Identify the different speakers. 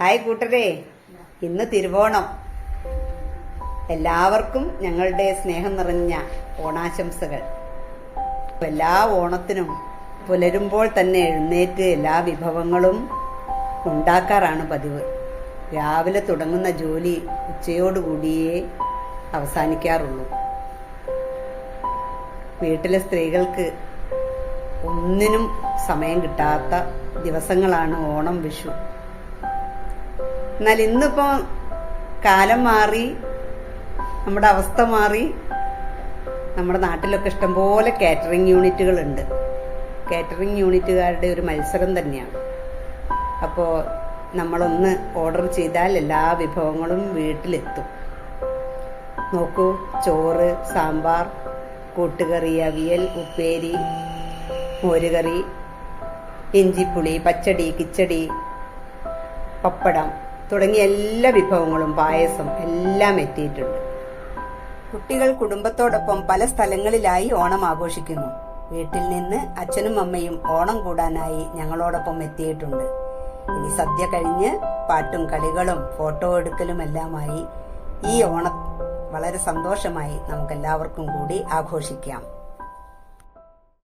Speaker 1: Hi കൂട്ടരെ. ഇന്ന് തിരുവോണം. എല്ലാവർക്കും ഞങ്ങളുടെ സ്നേഹം നിറഞ്ഞ ഓണാശംസകൾ. എല്ലാ ഓണത്തിനും പുലരുമ്പോൾ തന്നെ എഴുന്നേറ്റ് എല്ലാ വിഭവങ്ങളും ഉണ്ടാക്കാറാണ് പതിവ്. രാവിലെ തുടങ്ങുന്ന ജോലി ഉച്ചയോടുകൂടിയേ അവസാനിക്കാറുള്ളൂ. വീട്ടിലെ സ്ത്രീകൾക്ക് ഒന്നിനും സമയം കിട്ടാത്ത ദിവസങ്ങളാണ് ഓണം വിഷു. എന്നാൽ ഇന്നിപ്പോ കാലം മാറി നമ്മുടെ അവസ്ഥ മാറി നമ്മുടെ നാട്ടിലൊക്കെ ഇഷ്ടംപോലെ കാറ്ററിംഗ് യൂണിറ്റുകൾ ഉണ്ട് കാറ്ററിംഗ് യൂണിറ്റുകാരുടെ ഒരു മത്സരം തന്നെയാണ്. അപ്പോൾ നമ്മളൊന്ന് ഓർഡർ ചെയ്താൽ എല്ലാ വിഭവങ്ങളും വീട്ടിലെത്തും. നോക്കൂ ചോറ് സാമ്പാർ കൂട്ടുകറി അവിയൽ ഉപ്പേരി മോരുകറി ഇഞ്ചിപ്പുളി പച്ചടി കിച്ചടി പപ്പടം തുടങ്ങിയ എല്ലാ വിഭവങ്ങളും പായസം എല്ലാം എത്തിയിട്ടുണ്ട്. കുട്ടികൾ കുടുംബത്തോടൊപ്പം പല സ്ഥലങ്ങളിലായി ഓണം ആഘോഷിക്കുന്നു. വീട്ടിൽ നിന്ന് അച്ഛനും അമ്മയും ഓണം കൂടാനായി ഞങ്ങളോടൊപ്പം എത്തിയിട്ടുണ്ട്. ഇനി സദ്യ കഴിഞ്ഞ് പാട്ടും കളികളും ഫോട്ടോ എടുക്കലും എല്ലാമായി ഈ ഓണം വളരെ സന്തോഷമായി നമുക്കെല്ലാവർക്കും കൂടി ആഘോഷിക്കാം.